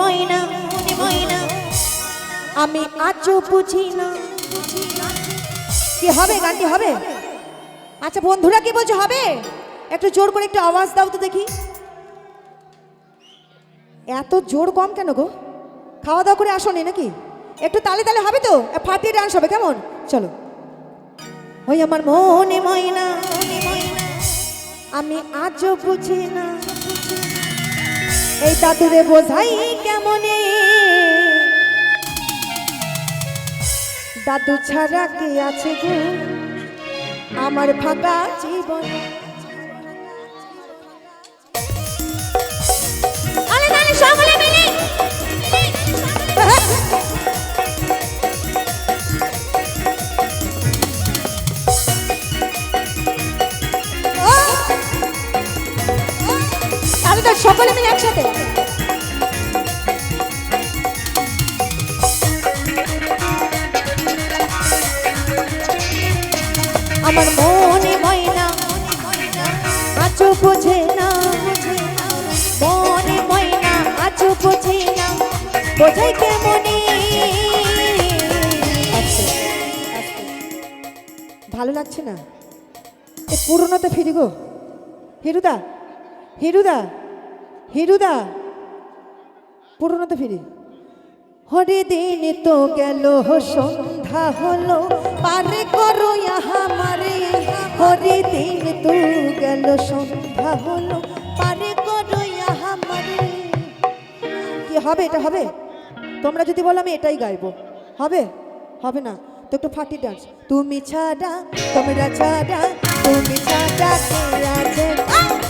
ময়না ময়না। আমি আজও বুঝি না। কি হবে গানটি, হবে? আচ্ছা বন্ধুরা কি বলছো, হবে? একটু জোর করে একটু আওয়াজ দাও তো দেখি। এত জোর কম কেন গো? খাওয়া দাওয়া করে আসো নাকি? একটু তালে তালে হবে তো? ফাটিয়ে ডান্স হবে, কেমন? চলো। ওই আমার মনে ময়না। আমি আজও বুঝি না। এই দাদুরে বোঝাই কেমনে? দাদু ছাড়া কে আছে গো? আমার ফাঁকা জীবন। একসাথে। আমার মনে ময়না আজও বোঝে না। মনে ময়না আজও বোঝে না। বোঝাই কেমনে। ভালো লাগছে না। পুরোনোতে ফিরি গো হিরুদা হিরুদা। হিরুদা, পুরোনোতে ফিরি। হরে দিন তো গেল, সন্ধ্যা হলো, পারে করো আমারে হরে দিন তো গেল, সন্ধ্যা হলো, পারে করো আমারে কি হবে, এটা হবে? তোমরা যদি বলো, আমি এটাই গাইবো। হবে? হবে না। তো একটু ফাটি ডান্স। তুমি ছাড়া, তোমরা ছাড়া, তুমি ছাড়া কে আছে?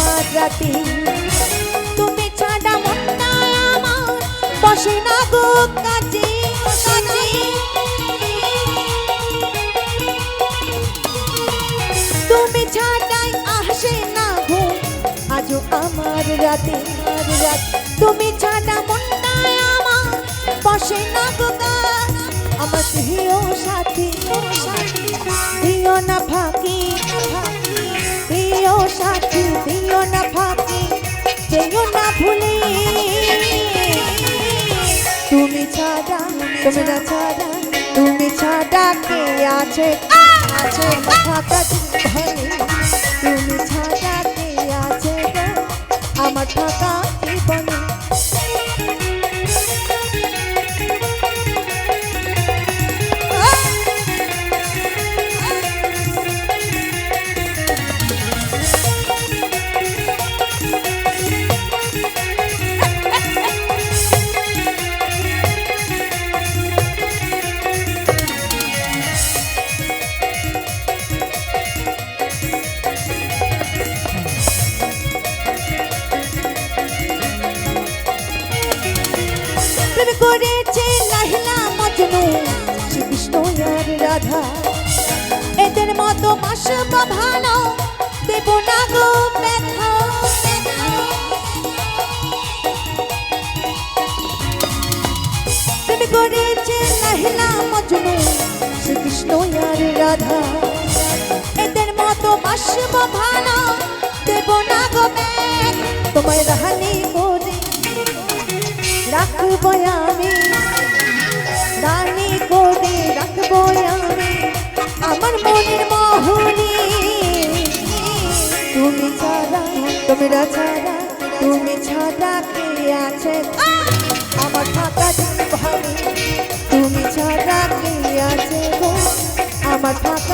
আমার রাতে। তুমি ছাড়া মনটা আমার বসে না গো কাজে তুমি ছাটাই আসে না ঘুম আজও আমার রাতে রাত। তুমি ছাড়া মনটা আমার বসে না গো আমার প্রিয় সাথী দিও না ফাঁকি দিও সাথী। ভুলে তুমি ছাড়া তোমরা ছাড়া, তুমি ছাড়া কে আছে? আছে ফাঁকা জীবনে তুমি ছাড়া কে আছে আমার ফাঁকা জীবনে। প্রেম করেছে লাহিলা মজনু। শ্রীকৃষ্ণ আর রাধা, এদের মতো মাসব ভালো দেব না গো প্রেম করেছে লাহিলা মজনু, শ্রীকৃষ্ণ আর রাধা, এদের মতো মাসব ভালো দেব না গো তোমায় করে রাখব আমি রানী করে রাখব আমি, আমার মনের মোহনী তুমি ছাড়া, তোমরা ছাড়া, তুমি ছাড়া কে আছে? আমার ফাঁকা তুমি ছাড়া কে আছে আমার ফাঁকা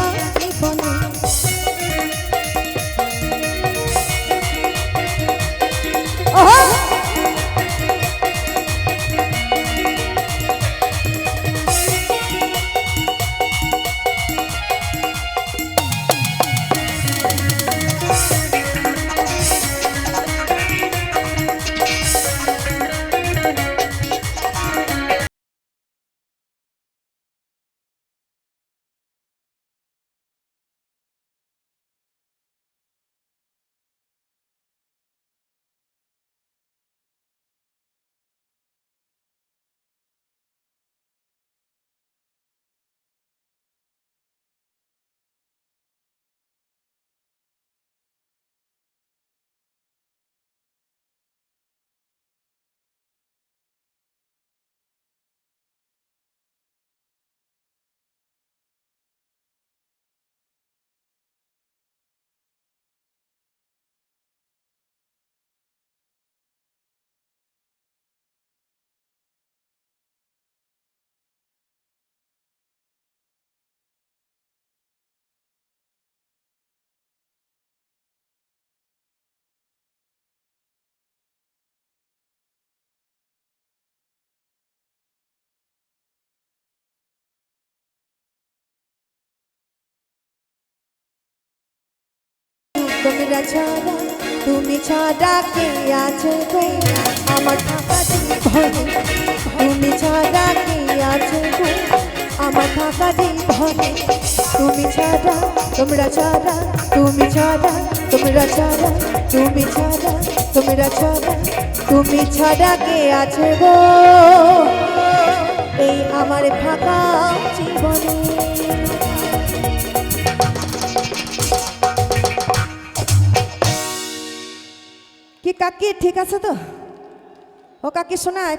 তোমরা ছাড়া তুমি ছাড়া কে আছে গো? আমার ফাঁকা জীবনে তুমি ছাড়া কে আছে আমার ফাঁকা জীবনে তুমি ছাড়া তোমরা ছাড়া তুমি ছাড়া তোমরা ছাড়া তুমি ছাড়া তোমরা ছাড়া তুমি ছাড়া কে আছে গো? এই আমার ফাঁকা জীবনে। কি কাকি ঠিক আছে তো? ও কাকি শোনা একটু